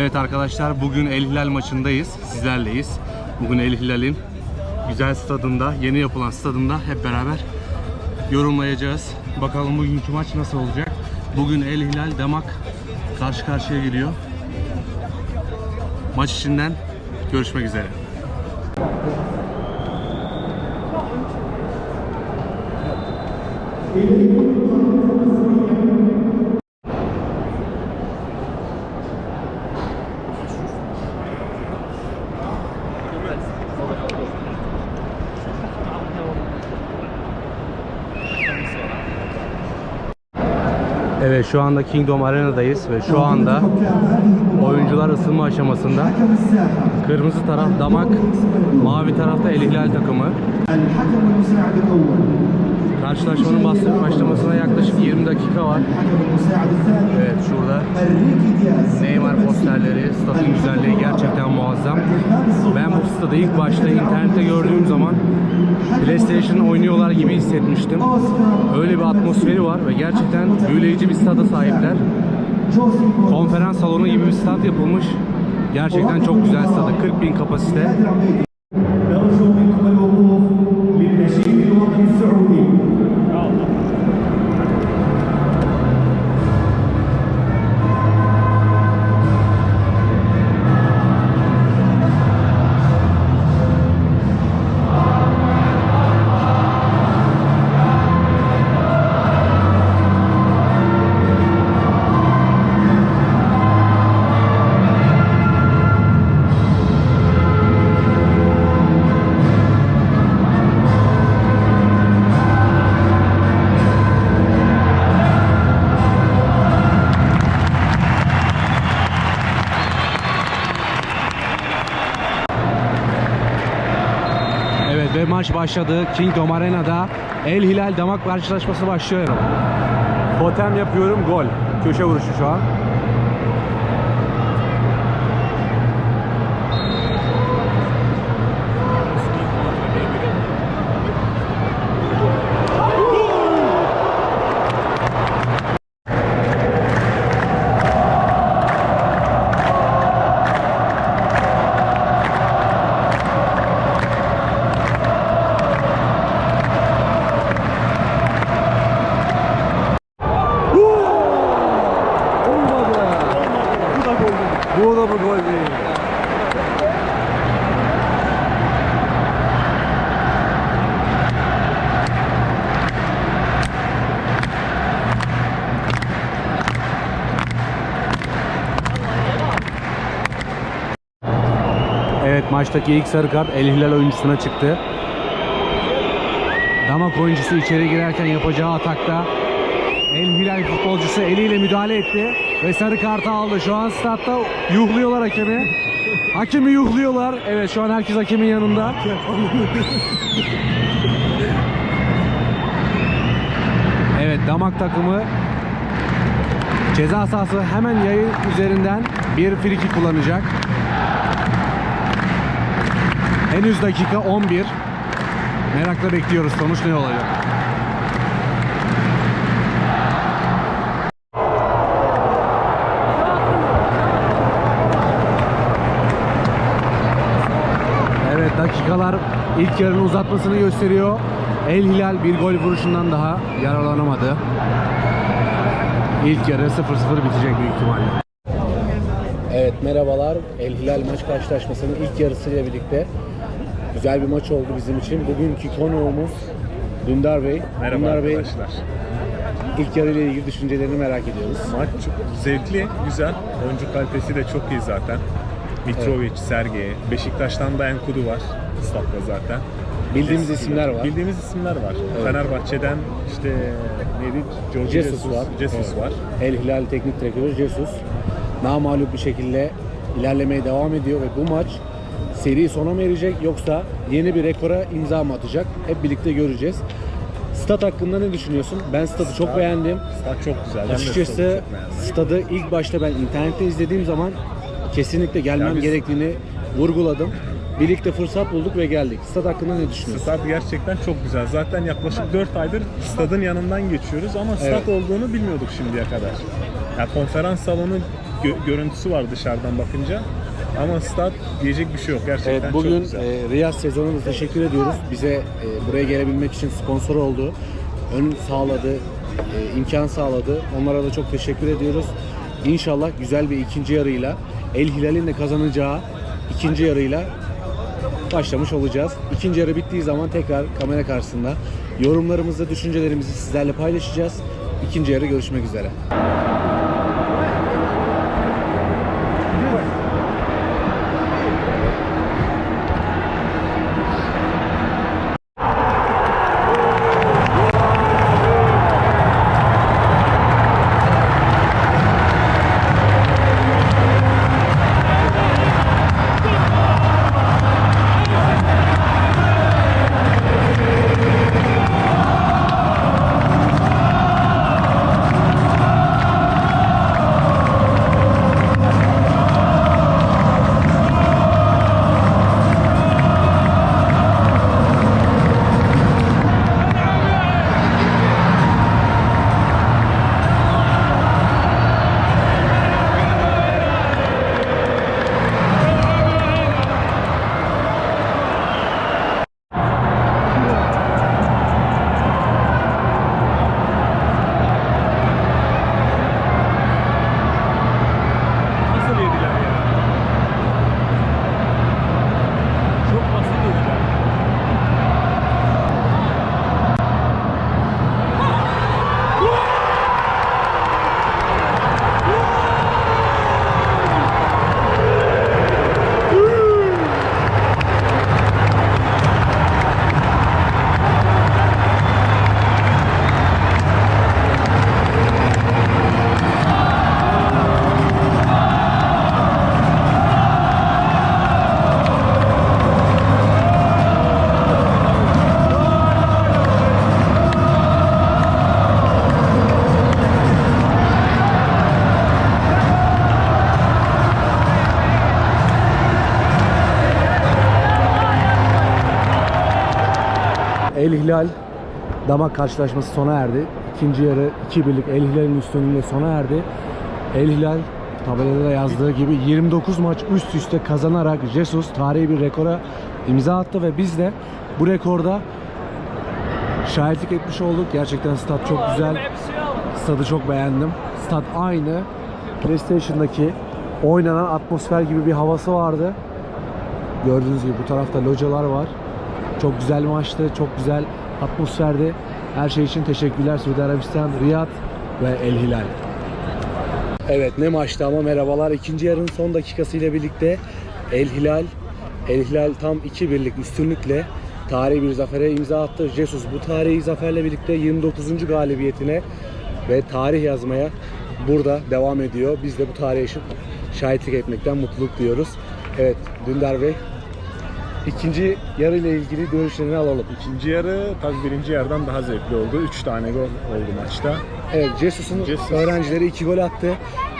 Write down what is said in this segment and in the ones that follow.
Evet arkadaşlar bugün El Hilal maçındayız. Sizlerleyiz. Bugün El Hilal'in güzel stadında, yeni yapılan stadında hep beraber yorumlayacağız. Bakalım bugünkü maç nasıl olacak. Bugün El Hilal Demak karşı karşıya geliyor. Maç içinden görüşmek üzere. Evet şu anda Kingdom Arena'dayız ve şu anda oyuncular ısınma aşamasında. Kırmızı taraf Damak, mavi tarafta El Hilal takımı. Karşılaşmanın başlamasına yaklaşık 20 dakika var. Evet şurada Neymar posterleri, stadın güzelliği gerçekten muazzam. Ben bu stadı ilk başta internette gördüğüm zaman PlayStation oynuyorlar gibi hissetmiştim. Öyle bir atmosferi var ve gerçekten büyüleyici bir stada sahipler. Konferans salonu gibi bir stad yapılmış. Gerçekten çok güzel stadı. 40 bin kapasite. Ve maç başladı. Kingdom Arena'da El Hilal Damak karşılaşması başlıyor. Totem yapıyorum gol. Köşe vuruşu şu an. Maçtaki ilk sarı kart El Hilal oyuncusuna çıktı. Damak oyuncusu içeri girerken yapacağı atakta El Hilal futbolcusu eliyle müdahale etti ve sarı kartı aldı. Şu an statta yuhluyorlar hakemi. Hakemi yuhluyorlar. Evet şu an herkes hakemin yanında. Evet damak takımı ceza sahası hemen yayın üzerinden bir friki kullanacak. Henüz dakika 11. Merakla bekliyoruz sonuç ne olacak. Evet dakikalar ilk yarının uzatmasını gösteriyor. El Hilal bir gol vuruşundan daha yararlanamadı. İlk yarı 0-0 bitecek büyük ihtimalle. Evet merhabalar. El Hilal maç karşılaşmasının ilk yarısıyla birlikte güzel bir maç oldu bizim için. Bugünkü konuğumuz Dündar Bey. Merhaba Dündar Bey arkadaşlar. ilk yarıyla ilgili düşüncelerini merak ediyoruz. Maç çok zevkli, güzel. Oyuncu kalitesi de çok iyi zaten. Mitrovic, Sergey, Beşiktaş'tan da Enkudu var statta zaten. Bildiğimiz Eski isimler var. Bildiğimiz isimler var. Fenerbahçe'den işte neydi? Jorge Jesus var. Jesus Evet. var. El Hilal teknik direktörü Jesus. Namalup bir şekilde ilerlemeye devam ediyor ve bu maç seri sona mı erecek yoksa yeni bir rekora imza mı atacak? Hep birlikte göreceğiz. Stat hakkında ne düşünüyorsun? Ben stadı çok beğendim. Stat çok güzel. Ben de stadı Açıkçası çok beğendim. stadı ilk başta ben internette izlediğim zaman kesinlikle gelmem Ya biz- gerektiğini vurguladım. Birlikte fırsat bulduk ve geldik. Stat hakkında ne düşünüyorsun? Stad gerçekten çok güzel. Zaten yaklaşık 4 aydır stadın yanından geçiyoruz ama stad Evet. olduğunu bilmiyorduk şimdiye kadar. Ya konferans salonu gö- görüntüsü var dışarıdan bakınca. Ama stat diyecek bir şey yok. Gerçekten Evet, çok bugün güzel. e, Riyaz sezonunda teşekkür ediyoruz. Bize e, buraya gelebilmek için sponsor oldu. Ön sağladı, e, imkan sağladı. Onlara da çok teşekkür ediyoruz. İnşallah güzel bir ikinci yarıyla El Hilal'in de kazanacağı ikinci yarıyla başlamış olacağız. İkinci yarı bittiği zaman tekrar kamera karşısında yorumlarımızı, düşüncelerimizi sizlerle paylaşacağız. İkinci yarı görüşmek üzere. El Hilal damak karşılaşması sona erdi. İkinci yarı 2 birlik El Hilal'in üstünlüğünde sona erdi. El Hilal tabelada da yazdığı gibi 29 maç üst üste kazanarak Jesus tarihi bir rekora imza attı ve biz de bu rekorda şahitlik etmiş olduk. Gerçekten stat çok güzel. Stadı çok beğendim. Stat aynı PlayStation'daki oynanan atmosfer gibi bir havası vardı. Gördüğünüz gibi bu tarafta localar var. Çok güzel maçtı, çok güzel atmosferdi. Her şey için teşekkürler Suudi Arabistan, Riyad ve El Hilal. Evet ne maçtı ama merhabalar. İkinci yarının son dakikasıyla birlikte El Hilal, El Hilal tam 2 birlik üstünlükle tarihi bir zafere imza attı. Jesus bu tarihi zaferle birlikte 29. galibiyetine ve tarih yazmaya burada devam ediyor. Biz de bu tarihe şahitlik etmekten mutluluk duyuyoruz. Evet Dündar Bey ikinci yarı ile ilgili görüşlerini alalım. İkinci yarı tabii birinci yarıdan daha zevkli oldu. Üç tane gol oldu maçta. Evet Jesus'un Jesus. öğrencileri iki gol attı.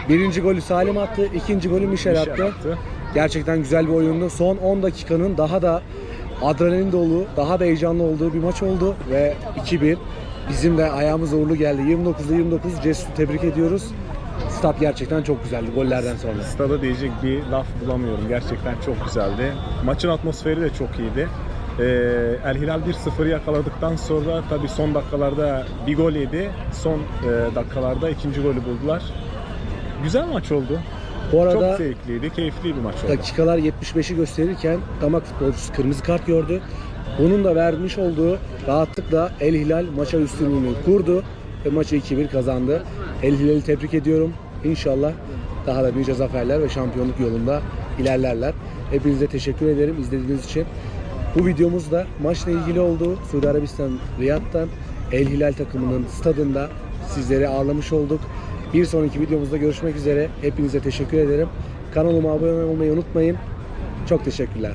Birinci golü Salim attı, ikinci golü Michel, Michel attı. attı. Gerçekten güzel bir oyundu. Son 10 dakikanın daha da adrenalin dolu, daha da heyecanlı olduğu bir maç oldu ve 2-1. Bizim de ayağımız uğurlu geldi. 29'da 29 Jesus'u tebrik ediyoruz. Stat gerçekten çok güzeldi gollerden sonra. Stada diyecek bir laf bulamıyorum. Gerçekten çok güzeldi. Maçın atmosferi de çok iyiydi. Ee, El Hilal 1-0 yakaladıktan sonra tabii son dakikalarda bir gol yedi. Son e, dakikalarda ikinci golü buldular. Güzel maç oldu. Bu arada Çok zevkliydi, keyifli bir maç oldu. dakikalar 75'i gösterirken damak futbolcusu kırmızı kart gördü. Bunun da vermiş olduğu rahatlıkla El Hilal maça üstünlüğünü kurdu ve maçı 2-1 kazandı. El Hilal'i tebrik ediyorum. İnşallah daha da nice zaferler ve şampiyonluk yolunda ilerlerler. Hepinize teşekkür ederim izlediğiniz için. Bu videomuz da maçla ilgili oldu. Suudi Arabistan Riyad'dan El Hilal takımının stadında sizleri ağırlamış olduk. Bir sonraki videomuzda görüşmek üzere. Hepinize teşekkür ederim. Kanalıma abone olmayı unutmayın. Çok teşekkürler.